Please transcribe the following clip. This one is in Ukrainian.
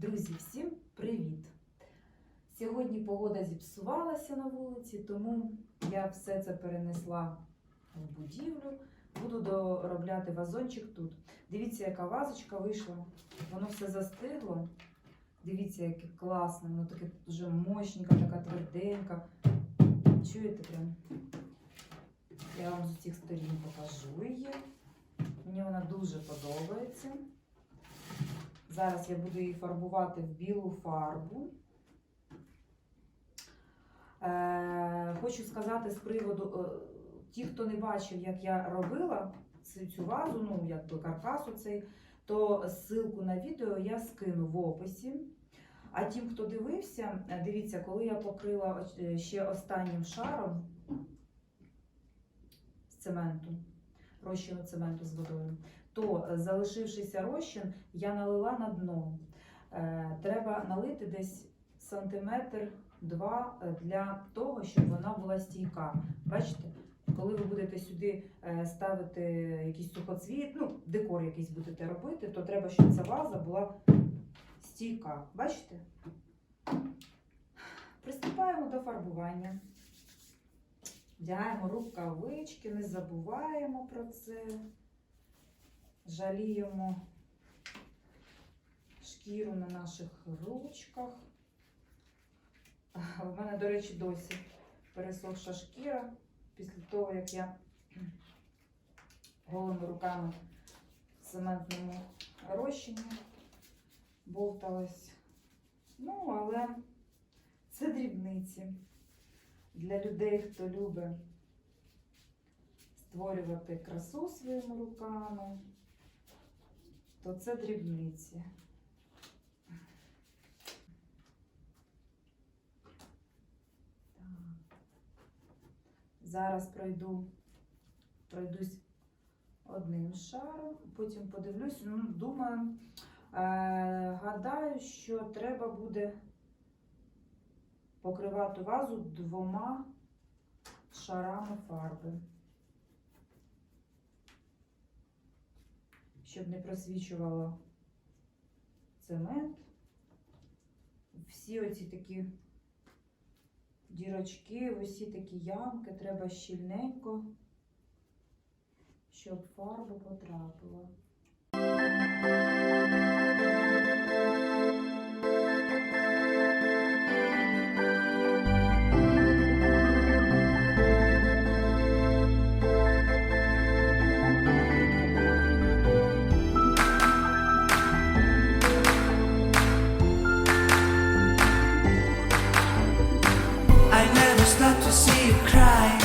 Друзі, всім привіт! Сьогодні погода зіпсувалася на вулиці, тому я все це перенесла в будівлю. Буду доробляти вазончик тут. Дивіться, яка вазочка вийшла. Воно все застигло. Дивіться, яке класне, воно таке дуже мощненьке, така тверденька. Чуєте прям? Я вам з цих сторін покажу її. Мені вона дуже подобається. Зараз я буду її фарбувати в білу фарбу. Е, хочу сказати з приводу, е, ті, хто не бачив, як я робила цю, вазу, ну, якби каркас оцей, то ссылку на відео я скину в описі. А тим, хто дивився, е, дивіться, коли я покрила ще останнім шаром з цементу, розчину цементу з водою, то е, залишившийся розчин я налила на дно. Е, Треба налити десь сантиметр два е, для того, щоб вона була стійка. Бачите, коли ви будете сюди ставити якийсь сухоцвіт, ну, декор якийсь будете робити, то треба, щоб ця ваза була стійка. Бачите? Приступаємо до фарбування. Вдягаємо рукавички, не забуваємо про це. Жаліємо шкіру на наших ручках. У мене, до речі, досі пересохша шкіра після того, як я голими руками в цементному розчині бовталась. Ну, але це дрібниці для людей, хто любить створювати красу своїми руками, то це дрібниці. Зараз пройду, пройдусь одним шаром, потім подивлюсь. Ну, думаю, е, гадаю, що треба буде покривати вазу двома шарами фарби. Щоб не просвічувало цемент. Всі оці такі дірочки, усі такі ямки треба щільненько, щоб фарба потрапила. Stop to see you cry.